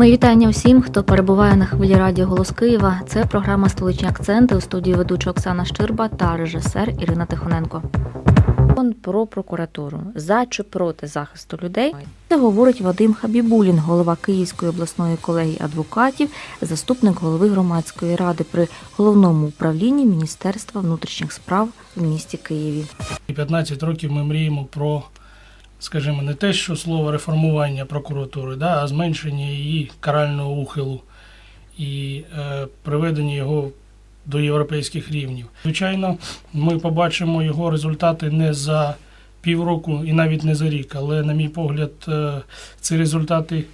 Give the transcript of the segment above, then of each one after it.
Мої вітання всім, хто перебуває на хвилі радіо Голос Києва. Це програма Столичні акценти у студії ведуча Оксана Щирба та режисер Ірина Тихоненко. Про прокуратуру за чи проти захисту людей це говорить Вадим Хабібулін, голова Київської обласної колегії адвокатів, заступник голови громадської ради при головному управлінні Міністерства внутрішніх справ в місті Києві. І 15 років ми мріємо про, скажімо, не те, що слово реформування прокуратури, да, а зменшення її карального ухилу і е, приведення його до європейських рівнів. Звичайно, ми побачимо його результати не за півроку і навіть не за рік, але, на мій погляд, е, ці результати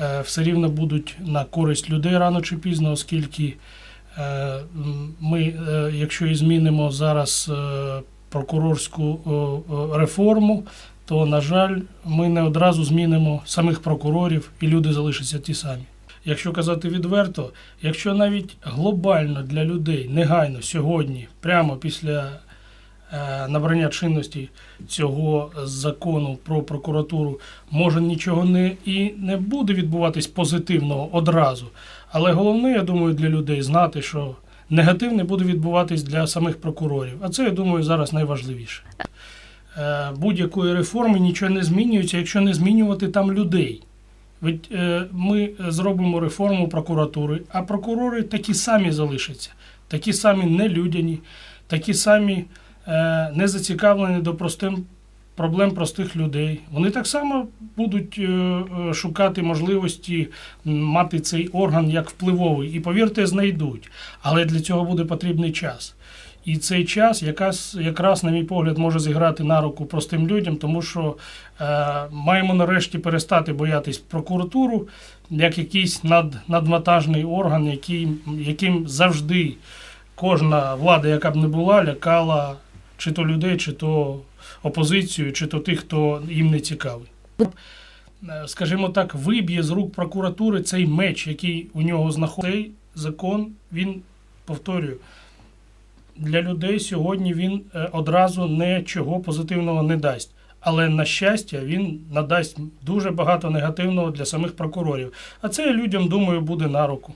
е, все рівно будуть на користь людей рано чи пізно, оскільки е, ми, е, якщо і змінимо зараз е, прокурорську реформу, то, на жаль, ми не одразу змінимо самих прокурорів і люди залишаться ті самі. Якщо казати відверто, якщо навіть глобально для людей негайно сьогодні, прямо після е, набрання чинності цього закону про прокуратуру, може нічого не і не буде відбуватись позитивного одразу. Але головне, я думаю, для людей знати, що негативне буде відбуватись для самих прокурорів. А це, я думаю, зараз найважливіше. Е, Будь-якої реформи нічого не змінюється, якщо не змінювати там людей. Е, ми зробимо реформу прокуратури, а прокурори такі самі залишаться, такі самі нелюдяні, такі самі е, не зацікавлені до простим проблем простих людей. Вони так само будуть е, е, шукати можливості мати цей орган як впливовий. І повірте, знайдуть. Але для цього буде потрібний час. І цей час якраз, якраз, на мій погляд, може зіграти на руку простим людям, тому що е, маємо нарешті перестати боятись прокуратуру як якийсь над, надвантажний орган, який, яким завжди кожна влада, яка б не була, лякала чи то людей, чи то опозицію, чи то тих, хто їм не цікавий. Е, Скажімо так, виб'є з рук прокуратури цей меч, який у нього знаходиться. Цей закон, він повторюю, для людей сьогодні він е, одразу нічого позитивного не дасть. Але на щастя, він надасть дуже багато негативного для самих прокурорів. А це людям, думаю, буде на руку.